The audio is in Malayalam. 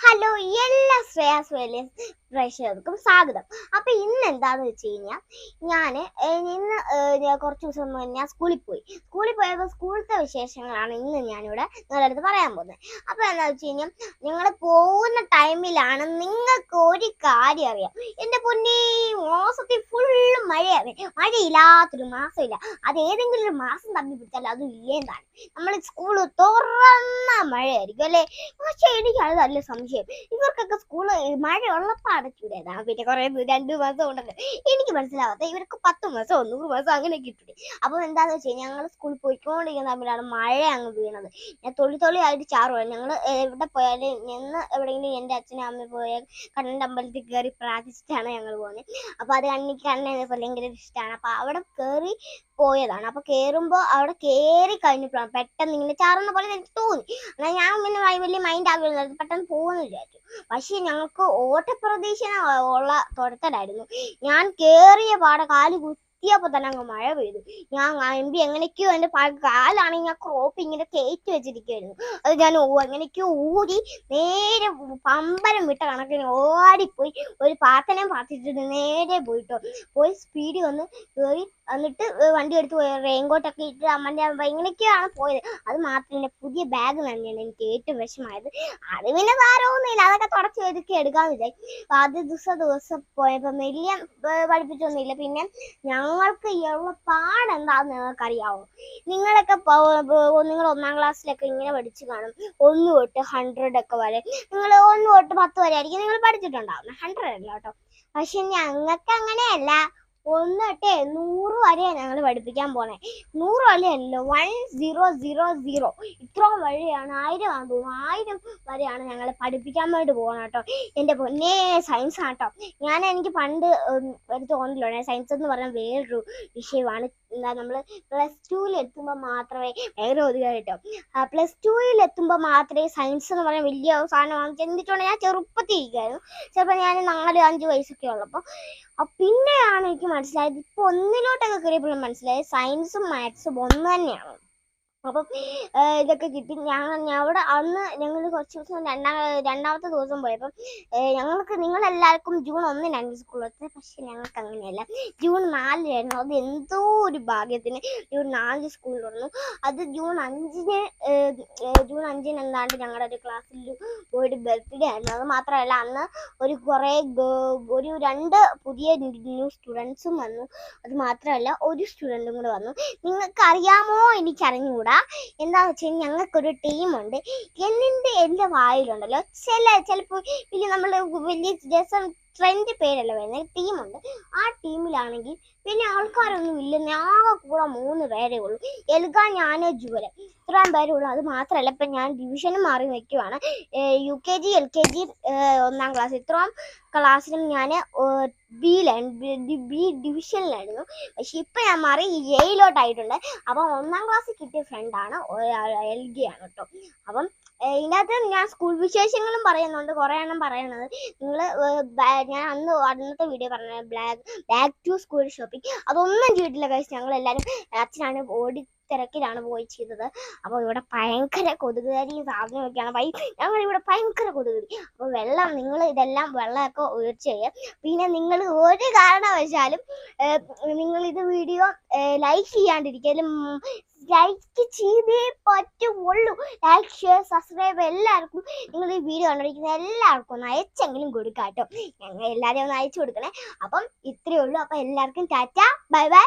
ഹലോ എല്ലാ ശ്രേയാസ് വേലിയസ് പ്രേക്ഷകർക്കും സ്വാഗതം. അപ്പൊ ഇന്ന് എന്താന്ന് വെച്ച് കഴിഞ്ഞാൽ ഞാൻ ഇന്ന് കുറച്ച് ദിവസം ഞാൻ സ്കൂളിൽ പോയി. സ്കൂളിൽ പോയപ്പോൾ സ്കൂളത്തെ വിശേഷങ്ങളാണ് ഇന്ന് ഞാനിവിടെ നിങ്ങളുടെ അടുത്ത് പറയാൻ പോകുന്നത്. അപ്പൊ എന്താ വെച്ച് കഴിഞ്ഞാൽ നിങ്ങൾ പോകുന്ന ടൈമിലാണ് നിങ്ങൾക്ക് ഒരു കാര്യം അറിയാം. എന്റെ പൊന്നേ മാസത്തിൽ ഫുള്ള് മഴയാണ് മഴയില്ലാത്തൊരു മാസമില്ല. അത് ഏതെങ്കിലും ഒരു മാസം തമ്മിൽ പിടിച്ചാൽ അത് ഇല്ലേന്താണ് നമ്മൾ സ്കൂൾ തുറന്ന മഴയായിരിക്കും അല്ലേ? പക്ഷെ എനിക്ക് അത് നല്ല സംശയം. ഇവർക്കൊക്കെ സ്കൂൾ മഴ ഉള്ളപ്പോ അടച്ചൂടേതാ പിന്നെ കുറേ രണ്ട് മാസം ഉണ്ടല്ലോ. എനിക്ക് മനസ്സിലാവാത്ത ഇവർക്ക് പത്ത് മാസം നൂറ് മാസം അങ്ങനെ കിട്ടൂടെ അപ്പോൾ എന്താണെന്ന് വെച്ച് കഴിഞ്ഞാൽ ഞങ്ങൾ സ്കൂളിൽ പോയിക്കൊണ്ടിരിക്കുന്ന തമ്മിലാണ് മഴ അങ്ങ് വീണത്. ഞാൻ തൊളി തൊളി ആയിട്ട് ചാറുവാണ് ഞങ്ങൾ എവിടെ പോയാലും നിന്ന് എവിടെയെങ്കിലും എന്റെ അച്ഛനും അമ്മയും പോയ കണ്ണന്റെ അമ്പലത്തിൽ കയറി പ്രാർത്ഥിച്ചിട്ടാണ് ഞങ്ങൾ പോകുന്നത് അപ്പൊ അത് കണ്ണിക്ക് പോലെ ഭയങ്കര ഇഷ്ടമാണ് അപ്പൊ അവിടെ കേറി പോയതാണ്. അപ്പൊ കേറുമ്പോ അവിടെ കേറി കഴിഞ്ഞപ്പോഴാണ് പെട്ടെന്ന് ഇങ്ങനെ ചാറുന്ന പോലെ എനിക്ക് തോന്നി. എന്നാൽ ഞാൻ പിന്നെ വലിയ മൈൻഡ് ആകുന്നില്ല പെട്ടെന്ന് പോകുമെന്ന് വിചാരിച്ചു. പക്ഷെ ഞങ്ങൾക്ക് ഓട്ടപ്രതീക്ഷ ഉള്ള തുരത്തലായിരുന്നു ഞാൻ കേറിയ പാടെ കാൽ കുത്തിയപ്പോ തന്നെ അങ്ങ് മഴ പെയ്തു. ഞാൻ ആ പി എങ്ങനെയൊക്കെയോ എന്റെ കാലാണ് കാലാണെങ്കിൽ ഞാൻ ക്രോപ്പ് ഇങ്ങനെ കയറ്റി വെച്ചിരിക്കുകയായിരുന്നു അത് ഞാൻ എങ്ങനെയൊക്കെയോ ഊരി നേരെ പമ്പരം വിട്ട കണക്കിന് ഓടിപ്പോയി. ഒരു പാത്തനം പാത്തിച്ചിട്ട് നേരെ പോയിട്ടോ. പോയി സ്പീഡിൽ വന്ന് കയറി എന്നിട്ട് വണ്ടി എടുത്ത് പോയി. റെയിൻകോട്ടൊക്കെ ഇട്ട് അമ്മന്റെ അമ്മ ഇങ്ങനെയൊക്കെയാണ് പോയത്? അത് മാത്രമല്ല പുതിയ ബാഗ് തന്നെയാണ് എനിക്ക് ഏറ്റവും വിഷമായത് അത് പിന്നെ സാരമൊന്നുമില്ല അതൊക്കെ തുടച്ച് ഒതുക്കി എടുക്കാന്ന് വിചാരിച്ചു ആദ്യ ദിവസം ദിവസം പോയപ്പോൾ വലിയ പഠിപ്പിച്ചൊന്നുമില്ല. പിന്നെ ഞങ്ങൾക്ക് ഉള്ള നിങ്ങൾക്ക് അറിയാവോ നിങ്ങളൊക്കെ നിങ്ങൾ ഒന്നാം ക്ലാസ്സിലൊക്കെ ഇങ്ങനെ പഠിച്ചു കാണും. ഒന്ന് തൊട്ട് ഹൺഡ്രഡ് ഒക്കെ വരെ. നിങ്ങൾ ഒന്ന് തൊട്ട് പത്ത് വരെ ആയിരിക്കും. നിങ്ങൾ പഠിച്ചിട്ടുണ്ടാവുന്നത് ഹൺഡ്രഡ് അല്ല കേട്ടോ. പക്ഷെ ഞങ്ങൾക്ക് അങ്ങനെയല്ല ഒന്ന് തൊട്ടേ നൂറ് വരെയാണ് ഞങ്ങൾ പഠിപ്പിക്കാൻ പോണേ. നൂറ് വരെയല്ലോ വൺ സീറോ സീറോ സീറോ ഇത്ര വരെയാണ് ആയിരം ആണെന്ന് തോന്നുന്നു. ആയിരം വരെയാണ് ഞങ്ങൾ പഠിപ്പിക്കാൻ വേണ്ടി പോകണം കേട്ടോ. എന്റെ പൊന്നേ സയൻസ് ആട്ടോ ഞാൻ എനിക്ക് പണ്ട് ഒരു തോന്നലുണ്ട്. സയൻസ് എന്ന് പറഞ്ഞാൽ വേറൊരു വിഷയമാണ് എന്താ നമ്മൾ പ്ലസ് ടുവിൽ എത്തുമ്പോൾ മാത്രമേ വേറെ ഒതുക കേട്ടോ പ്ലസ് ടുവിൽ എത്തുമ്പോൾ മാത്രമേ സയൻസ് എന്ന് പറയുന്ന വലിയ സാധനമാണ് ചിന്തിച്ചുകൊണ്ട് ഞാൻ ചെറുപ്പത്തിൽ ഇരിക്കുമായിരുന്നു ചിലപ്പോൾ ഞാൻ നാല് അഞ്ച് വയസ്സൊക്കെ ഉള്ളപ്പോൾ പിന്നെയാണ് എനിക്ക് മനസ്സിലായത് ഇപ്പോൾ ഒന്നിലോട്ടൊക്കെ കയറിയപ്പോഴും മനസ്സിലായത് സയൻസും മാത്സും ഒന്ന് തന്നെയാണ്. അപ്പം ഇതൊക്കെ കിട്ടി. ഞാൻ അവിടെ അന്ന് ഞങ്ങൾ കുറച്ച് ദിവസം രണ്ടാം രണ്ടാമത്തെ ദിവസം പോയപ്പം ഞങ്ങൾക്ക് നിങ്ങളെല്ലാവർക്കും ജൂൺ ഒന്നിനാണ് സ്കൂളിൽ പക്ഷെ ഞങ്ങൾക്ക് അങ്ങനെയല്ല. ജൂൺ നാലിനായിരുന്നു. അത് എന്തോ ഒരു ഭാഗ്യത്തിന് ജൂൺ നാലിന് സ്കൂളിൽ വന്നു അത് ജൂൺ അഞ്ചിന് ജൂൺ അഞ്ചിന് എന്താണ്ട് ഞങ്ങളുടെ ഒരു ക്ലാസ്സിൽ പോയിട്ട് ബർത്ത്ഡേ ആയിരുന്നു. അത് മാത്രമല്ല അന്ന് ഒരു കുറേ ഒരു രണ്ട് പുതിയ ന്യൂ സ്റ്റുഡൻസും വന്നു. അത് മാത്രമല്ല ഒരു സ്റ്റുഡന്റും കൂടെ വന്നു. നിങ്ങൾക്ക് അറിയാമോ എനിക്ക് അറിഞ്ഞുകൂടാ എന്താന്ന് വെച്ച് കഴിഞ്ഞാൽ ഞങ്ങൾക്കൊരു ടീമുണ്ട്. എന്നിന്റെ എന്റെ വായിലുണ്ടല്ലോ. ചില ചിലപ്പോൾ വലിയ നമ്മൾ വലിയ രസം ട്രെൻഡ് പേരല്ല വരുന്നത് ടീമുണ്ട് ആ ടീമിലാണെങ്കിൽ പിന്നെ ആൾക്കാരൊന്നും ഇല്ലെന്ന് ആകെ കൂടെ മൂന്ന് പേരേ ഉള്ളൂ. എൽഗ ഞാൻ ജുവല ഇത്രയും പേരേ ഉള്ളൂ. അത് മാത്രമല്ല ഇപ്പം ഞാൻ ഡിവിഷനും മാറി നിൽക്കുവാണ്. U K G L K G ഒന്നാം ക്ലാസ് ഇത്രയും ക്ലാസ്സിലും ഞാൻ ബിയിലായിരുന്നു ബി ഡിവിഷനിലായിരുന്നു പക്ഷെ ഇപ്പം ഞാൻ മാറി എയിലോട്ടായിട്ടുണ്ട് അപ്പം ഒന്നാം ക്ലാസ്സിൽ കിട്ടിയ ഫ്രണ്ടാണ് എൽ ഗി ആണ് കേട്ടോ. അപ്പം ഇതിനകത്ത് ഞാൻ സ്കൂൾ വിശേഷങ്ങളും പറയുന്നുണ്ട്. കുറെ എണ്ണം പറയുന്നത്. നിങ്ങൾ ഞാൻ അന്ന് അന്നത്തെ വീഡിയോ പറഞ്ഞ black back to school shopping അതൊന്നും ചെയ്തിട്ടില്ല കഴിച്ച് ഞങ്ങൾ എല്ലാവരും അച്ഛനാണ് ഓടി തിരക്കിലാണ് പോയി ചെയ്തത്. അപ്പോൾ ഇവിടെ ഭയങ്കര കൊതുക് കരി സാധനമൊക്കെയാണ്. വൈ ഞങ്ങൾ ഇവിടെ ഭയങ്കര കൊതുക് കരി അപ്പോൾ വെള്ളം നിങ്ങൾ ഇതെല്ലാം വെള്ളമൊക്കെ ഒഴിച്ച് പിന്നെ നിങ്ങൾ ഒരു കാരണവശാലും നിങ്ങൾ ഇത് വീഡിയോ ലൈക്ക് ചെയ്യാണ്ടിരിക്കലും ലൈക്ക് ചെയ്തേ ലൈക്ക് ഷെയർ സബ്സ്ക്രൈബ് എല്ലാവർക്കും നിങ്ങൾ ഈ വീഡിയോ കണ്ടിരിക്കുന്ന എല്ലാവർക്കും ഒന്ന് അയച്ചെങ്കിലും കൊടുക്കാം കേട്ടോ ഞങ്ങൾ എല്ലാവരെയും ഒന്ന് അയച്ചു കൊടുക്കണേ. അപ്പം ഇത്രയേ ഉള്ളൂ. അപ്പം എല്ലാവർക്കും ടാറ്റ. Bye bye.